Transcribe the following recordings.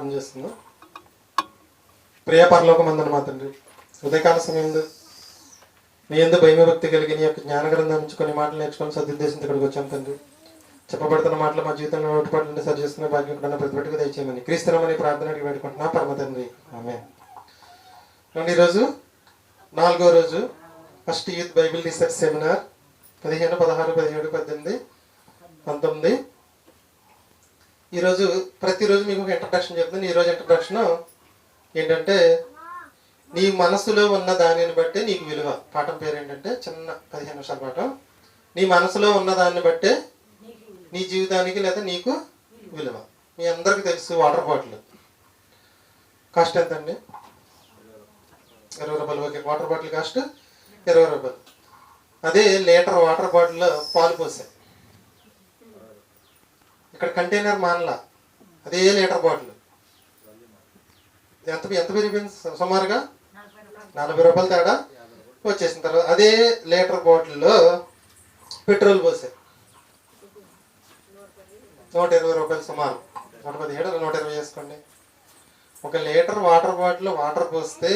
ప్రార్థన చేస్తున్నాం ప్రియ పరలోక మందన మా తండ్రి ఉదయకాల సమయంలో నీ ఎందు భయభక్తి కలిగి నీ యొక్క జ్ఞాన గ్రంథం నుంచి కొన్ని మాటలు నేర్చుకొని సదుద్దేశంతో ఇక్కడికి వచ్చాం తండ్రి. చెప్పబడుతున్న మాటలు మా జీవితంలో లోటుపాట్లను సరి చేస్తున్న భాగ్యం ఇక్కడ ప్రతిపట్టుకు దయచేయమని క్రీస్తునమని ప్రార్థన అడిగి పెట్టుకుంటున్నా పరమ తండ్రి ఆమె ఈరోజు నాలుగో రోజు first youth Bible research seminar పదిహేను పదహారు పదిహేడు పద్దెనిమిది పంతొమ్మిది ఈరోజు ప్రతిరోజు మీకు ఒక ఇంట్రడక్షన్ చెప్తాను. ఈరోజు ఇంట్రడక్షన్ ఏంటంటే నీ మనసులో ఉన్న దానిని బట్టే నీకు విలువ. పాఠం పేరు ఏంటంటే చిన్న పదిహేను నిమిషాల పాఠం. నీ మనసులో ఉన్న దాన్ని బట్టే నీ జీవితానికి లేదా నీకు విలువ. మీ అందరికీ తెలుసు వాటర్ బాటిల్. కాస్ట్ ఎంత అండి ఇరవై రూపాయలు. ఓకే. వాటర్ బాటిల్ కాస్ట్ ఇరవై రూపాయలు. అదే లీటర్ వాటర్ బాటిల్లో పాలు పోసాయి. ఇక్కడ కంటైనర్ మానలా. అదే లీటర్ బాటిల్. ఎంత ఎంత పెరిగిపోయింది సుమారుగా నలభై రూపాయల తేడా వచ్చేసిన తర్వాత అదే లీటర్ బాటిల్లో పెట్రోల్ పోసే. నూట ఇరవై రూపాయలు సుమారు. నూట పదిహేడు నూట ఇరవై వేసుకోండి. ఒక లీటర్ వాటర్ బాటిల్ వాటర్ పోస్తే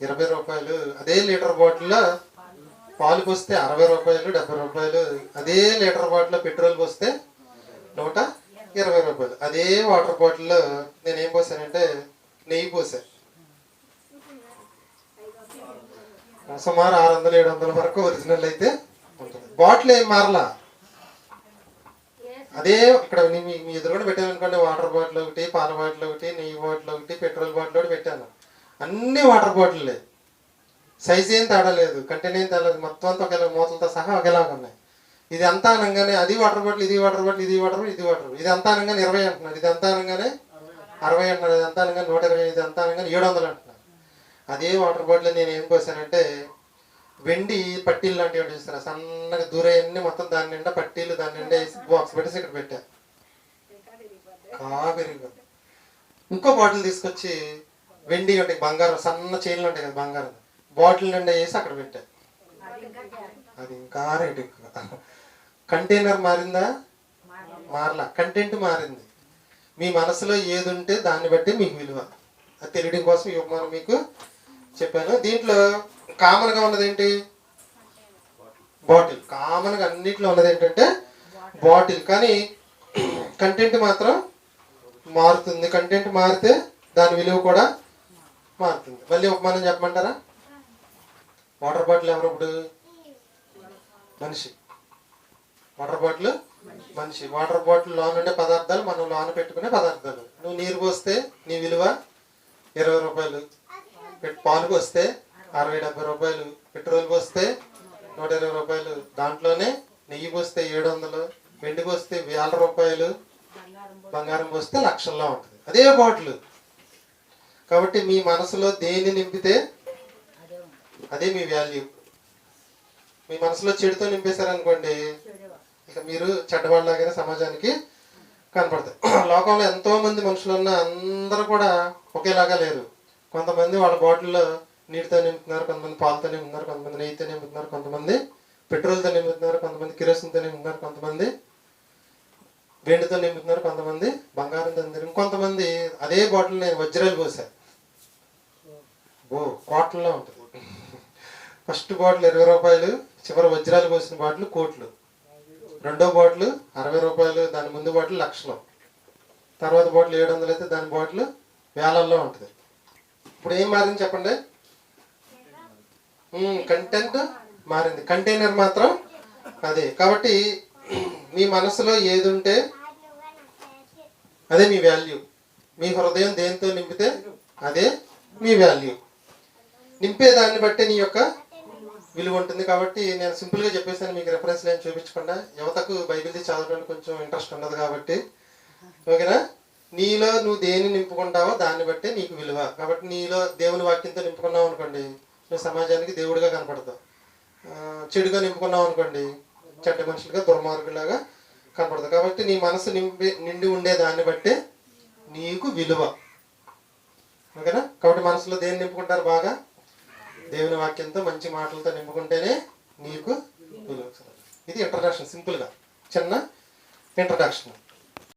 ఇరవై రూపాయలు. అదే లీటర్ బాటిల్లో పాలు పోస్తే అరవై రూపాయలు డెబ్బై రూపాయలు. అదే లీటర్ బాటిల్లో పెట్రోల్ పోస్తే నూట ఇరవై రూపాయలు. అదే వాటర్ బాటిల్లో నేను ఏం పోసానంటే నెయ్యి పోసాను సుమారు ఆరు వందలు ఏడు వందల వరకు ఒరిజినల్ అయితే ఉంటుంది. బాటిల్ ఏం మారలా? అదే ఇక్కడ మీ మీ ఎదురుగా పెట్టాను అనుకోండి వాటర్ బాటిల్ ఒకటి పాల బాటిల్ ఒకటి నెయ్యి బాటిల్ ఒకటి పెట్రోల్ బాటిల్ ఒకటి పెట్టాను. అన్ని వాటర్ బాటిల్లే సైజ్ ఏం తేడా లేదు. కంటెంట్ ఏం తేడా మొత్తం అంతా ఒకేలా మూతలతో సహా ఒకేలాగా ఉన్నాయి. ఇది అంతా అనగానే అది వాటర్ బాటిల్ ఇది వాటర్ బాటిల్ ఇది వాటర్ బాటిల్ ఇది వాటర్. ఇది అంతా అనగానే ఇరవై అంటున్నారు. ఇది అంతా అనగానే అరవై అంటున్నారు. ఇది అంతా అనగానే నూట ఇరవై ఇది అంతా అనగానే ఏడు వందలు అంటున్నారు. అదే వాటర్ బాటిల్ నేను ఏం పోసానంటే వెండి పట్టీలు లాంటివి ఒకటి సన్నగా దూరయన్నీ మొత్తం దాని నిండా పట్టీలు దాని నిండా వేసి బాక్స్ పెట్టేసి ఇక్కడ పెట్టా. కాపెరిగి ఇంకో బాటిల్ తీసుకొచ్చి వెండి ఉంటాయి బంగారం సన్న చైన్లు ఉంటాయి కదా బంగారం. బాటిల్ నిండా వేసి అక్కడ పెట్టా. అది ఇంకా రేటు ఎక్కువ. కంటైనర్ మారిందా? మారలా. కంటెంట్ మారింది. మీ మనసులో ఏది ఉంటే దాన్ని బట్టి మీకు విలువ. అది తెలియడం కోసం ఈ ఉపమానం మీకు చెప్పాను. దీంట్లో కామన్గా ఉన్నది ఏంటి బాటిల్. కామన్గా అన్నిట్లో ఉన్నది ఏంటంటే బాటిల్. కానీ కంటెంట్ మాత్రం మారుతుంది. కంటెంట్ మారితే దాని విలువ కూడా మారుతుంది. మళ్ళీ ఉపమానం చెప్పమంటారా? వాటర్ బాటిల్ ఎవరు ఇప్పుడు? మనిషి. Water bottle? మనిషి వాటర్ బాటిల్ లోన్ ఉండే పదార్థాలు మనం లోన పెట్టుకునే పదార్థాలు. నువ్వు నీరు పోస్తే నీ విలువ ఇరవై రూపాయలు. పెట్- పాలు పోస్తే అరవై డెబ్బై రూపాయలు. పెట్రోల్ పోస్తే నూట ఇరవై రూపాయలు. దాంట్లోనే నెయ్యి పోస్తే ఏడు వందలు. వెండి పోస్తే వేల రూపాయలు. బంగారం పోస్తే లక్షల్లో ఉంటుంది. అదే బాటిల్. కాబట్టి మీ మనసులో దేన్ని నింపితే అదే మీ వాల్యూ. మీ మనసులో చెడుతో నింపేశారనుకోండి ఇక మీరు చెడ్డవాళ్ళలాగానే సమాజానికి కనపడతాయి. లోకంలో ఎంతో మంది మనుషులు ఉన్న అందరూ కూడా ఒకేలాగా లేరు. కొంతమంది వాళ్ళ బాటిల్లో నీటితో నింపుతున్నారు కొంతమంది పాలతో నింపుతున్నారు కొంతమంది నెయ్యితో నింపుతున్నారు కొంతమంది పెట్రోల్తో నింపుతున్నారు కొంతమంది కిరోసిన్తో నింపుతున్నారు కొంతమంది వెండితో నింపుతున్నారు కొంతమంది బంగారంతో నింపుతున్నారు. ఇంకొంతమంది అదే బాటిల్ నేను వజ్రాలు పోసాను ఓ కోట్లలో ఉంటుంది. ఫస్ట్ బాటిల్ ఇరవై రూపాయలు చివరి వజ్రాలు పోసిన బాటిల్ కోట్లు. రెండో బాటిల్ అరవై రూపాయలు దాని ముందు బాటిల్ లక్షలు. తర్వాత బాటిల్ ఏడు వందలు అయితే దాని బాటిల్ వేలల్లో ఉంటుంది. ఇప్పుడు ఏం మారింది చెప్పండి? కంటెంట్ మారింది. కంటైనర్ మాత్రం అదే. కాబట్టి మీ మనసులో ఏది ఉంటే అదే మీ వాల్యూ మీ హృదయం దేంతో నింపితే అదే మీ వాల్యూ నింపే దాన్ని బట్టి నీ యొక్క విలువ ఉంటుంది కాబట్టి నేను సింపుల్గా చెప్పేసాను మీకు రెఫరెన్స్ నేను చూపించకుండా. యువతకు బైబిల్ చదవడానికి కొంచెం ఇంట్రెస్ట్ ఉండదు కాబట్టి. ఓకేనా? నీలో నువ్వు దేన్ని నింపుకుంటావో దాన్ని బట్టి నీకు విలువ. కాబట్టి నీలో దేవుని వాక్యంతో నింపుకున్నావు అనుకోండి నువ్వు సమాజానికి దేవుడిగా కనపడతావు. చెడుగా నింపుకున్నావు అనుకోండి చెడ్డ మనుషులుగా దుర్మార్గులాగా కనపడతావు. కాబట్టి నీ మనసు నింపి నిండి ఉండే దాన్ని బట్టి నీకు విలువ. ఓకేనా? కాబట్టి మనసులో దేన్ని నింపుకుంటారు బాగా? దేవుని వాక్యంతో మంచి మాటలతో నింపుకుంటేనే నీకు ఇది ఇంట్రడక్షన్ సింపుల్గా చిన్న ఇంట్రడక్షన్